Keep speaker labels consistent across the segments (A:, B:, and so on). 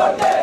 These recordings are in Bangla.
A: Ole!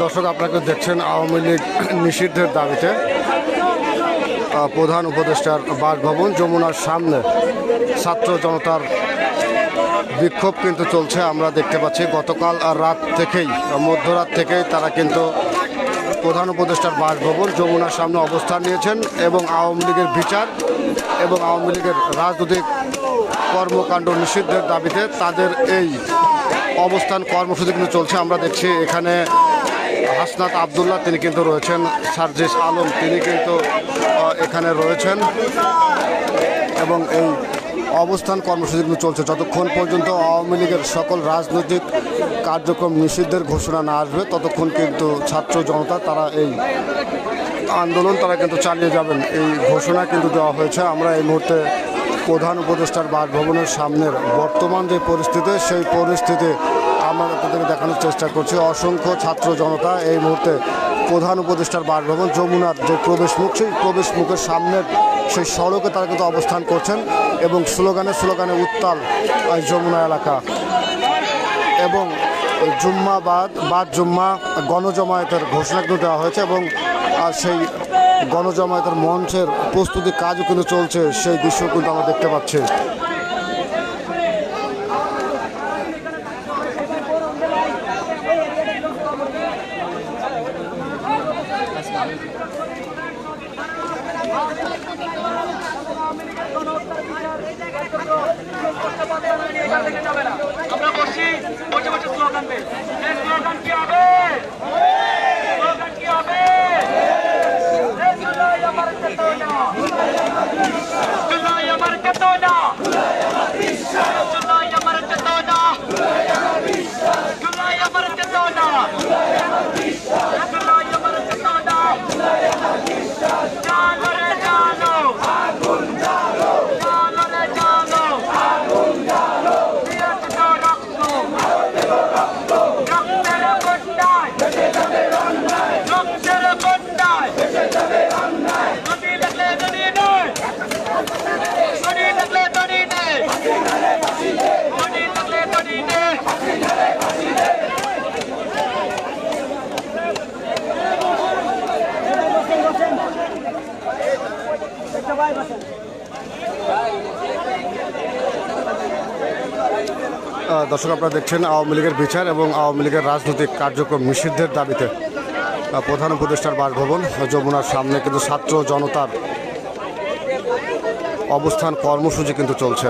A: দর্শক আপনাকে দেখছেন আওয়ামী লীগ নিষিদ্ধের দাবিতে
B: প্রধান উপদেষ্টার বাসভবন যমুনার সামনে। ছাত্র জনতার বিক্ষোভ কিন্তু চলছে। আমরা দেখতে পাচ্ছি গতকাল রাত থেকেই, মধ্যরাত থেকেই তারা কিন্তু প্রধান উপদেষ্টার বাসভবন, যমুনার সামনে অবস্থান নিয়েছেন এবং আওয়ামী লীগের বিচার এবং আওয়ামী লীগের রাজনৈতিক কর্মকাণ্ড নিষিদ্ধের দাবিতে তাদের এই অবস্থান কর্মসূচি কিন্তু চলছে। আমরা দেখছি এখানে হাসনাত আবদুল্লাহ তিনি কিন্তু রয়েছেন, সার্জিস আলম তিনি কিন্তু এখানে রয়েছেন এবং এই অবস্থান কর্মসূচি কিন্তু চলছে। যতক্ষণ পর্যন্ত আওয়ামী লীগের সকল রাজনৈতিক কার্যক্রম নিষিদ্ধের ঘোষণা না আসবে, ততক্ষণ কিন্তু ছাত্র জনতা তারা এই আন্দোলন তারা কিন্তু চালিয়ে যাবেন। এই ঘোষণা কিন্তু দেওয়া হয়েছে। আমরা এই মুহূর্তে প্রধান উপদেষ্টার বাসভবনের সামনের বর্তমান যে পরিস্থিতি, সেই পরিস্থিতি আমরা আপনাদেরকে দেখানোর চেষ্টা করছি। অসংখ্য ছাত্র জনতা এই মুহূর্তে প্রধান উপদেষ্টার বাসভবন, যমুনার যে প্রবেশমুখ, সেই প্রবেশমুখের সামনের সেই সড়কে তারা কিন্তু অবস্থান করছেন এবং স্লোগানে স্লোগানে উত্তাল যমুনা এলাকা। এবং জুম্মা বাদ বাদ জুম্মা গণজমায়েতের ঘোষণা কিন্তু দেওয়া হয়েছে এবং সেই গণজমায়েতের মঞ্চের প্রস্তুতি কাজও কিন্তু চলছে, সেই দৃশ্য কিন্তু আমরা দেখতে পাচ্ছি।
A: আমরা বসি বসে বসে স্লোগান এই স্লোগান কি হবে?
B: দর্শক আপনারা দেখছেন আওয়ামী লীগের বিচার এবং আওয়ামী লীগের রাজনৈতিক কার্যক্রম নিষিদ্ধের দাবিতে প্রধান উপদেষ্টার বাসভবন যমুনার সামনে, কিন্তু ছাত্র জনতার অবস্থান কর্মসূচি কিন্তু চলছে।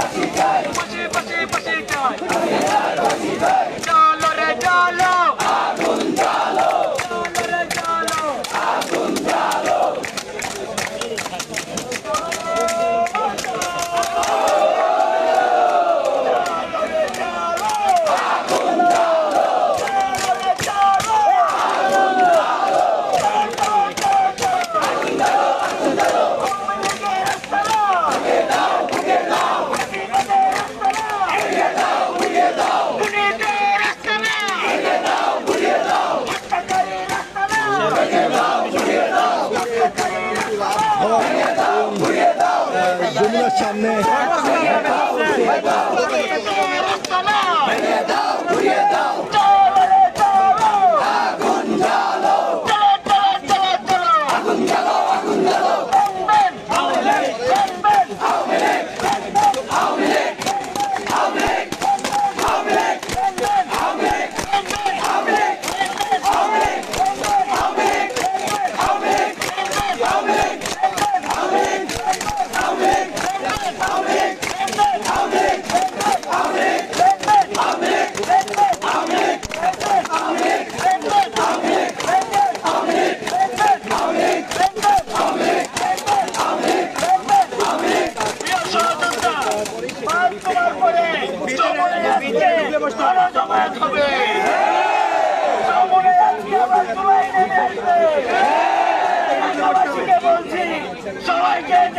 A: Pachikai.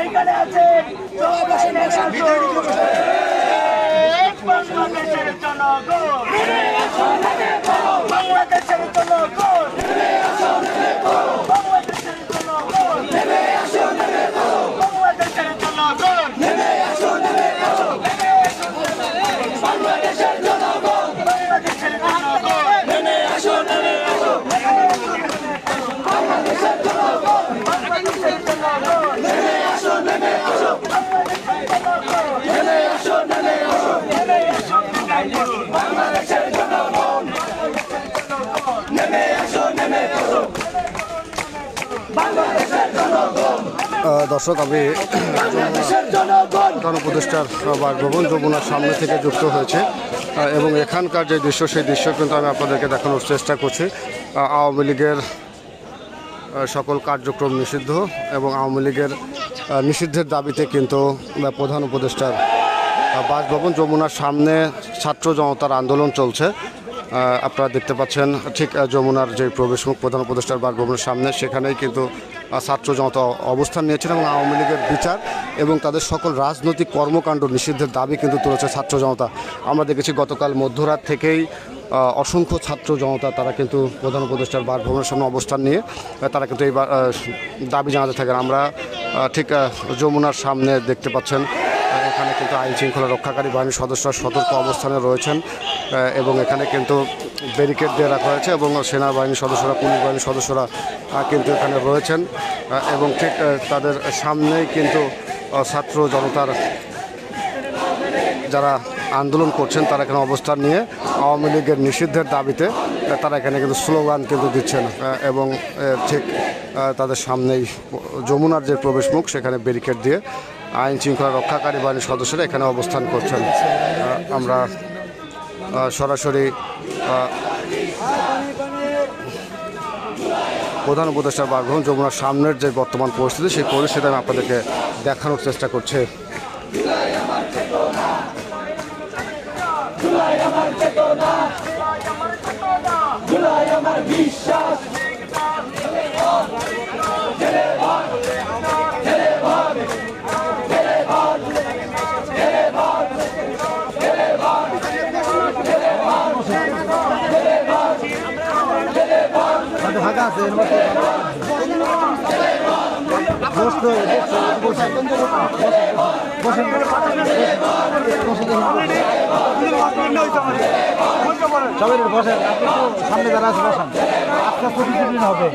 A: যেখানে আছে। বাংলাদেশের জনগণ। বাংলাদেশের জনগণ বাংলাদেশের জনগণ বাংলাদেশের জনগণ
B: আহ, দর্শক, আমি প্রধান উপদেষ্টার বাসভবন যমুনার সামনে থেকে যুক্ত হয়েছে। এবং এখানকার যে দৃশ্য, সেই দৃশ্য কিন্তু আমি আপনাদেরকে দেখানোর চেষ্টা করছি। আওয়ামী লীগের সকল কার্যক্রম নিষিদ্ধ এবং আওয়ামী লীগের নিষিদ্ধের দাবিতে কিন্তু প্রধান উপদেষ্টার বাসভবন যমুনার সামনে ছাত্র জনতার আন্দোলন চলছে। আপনারা দেখতে পাচ্ছেন ঠিক যমুনার যে প্রবেশমুখ প্রধান উপদেষ্টার বাসভবনের সামনে, সেখানেই কিন্তু ছাত্র জনতা অবস্থান নিয়েছেন এবং আওয়ামী লীগের বিচার এবং তাদের সকল রাজনৈতিক কর্মকাণ্ড নিষিদ্ধের দাবি কিন্তু তুলেছে ছাত্র জনতা। আমরা দেখেছি গতকাল মধ্যরাত থেকেই অসংখ্য ছাত্র জনতা তারা কিন্তু প্রধান উপদেষ্টার বাসভবনের সামনে অবস্থান নিয়ে তারা কিন্তু এই দাবি জানাতে থাকেন। আমরা ঠিক যমুনার সামনে দেখতে পাচ্ছেন এখানে কিন্তু আইন শৃঙ্খলা রক্ষাকারী বাহিনীর সদস্যরা সতর্ক অবস্থানে রয়েছেন এবং এখানে কিন্তু ব্যারিকেড দিয়ে রাখা হয়েছে এবং সেনাবাহিনীর সদস্যরা, পুলিশ বাহিনীর সদস্যরা কিন্তু এখানে রয়েছেন এবং ঠিক তাদের সামনেই কিন্তু ছাত্র জনতার যারা আন্দোলন করছেন, তারা এখানে অবস্থান নিয়ে আওয়ামী লীগের নিষিদ্ধের দাবিতে তারা এখানে কিন্তু স্লোগান কিন্তু দিচ্ছেন এবং ঠিক তাদের সামনেই যমুনার যে প্রবেশমুখ, সেখানে ব্যারিকেড দিয়ে আইন শৃঙ্খলা রক্ষাকারী বাহিনীর সদস্যরা এখানে অবস্থান করছেন। আমরা সরাসরি প্রধান উপদেষ্টা বাসভবন যমুনার সামনের যে বর্তমান পরিস্থিতি, সেই পরিস্থিতি আমি আপনাদেরকে দেখানোর চেষ্টা করছি।
C: টাকা আছে এর মধ্যে সবাই বসেন আপনি সামনে যারা আছে হবে।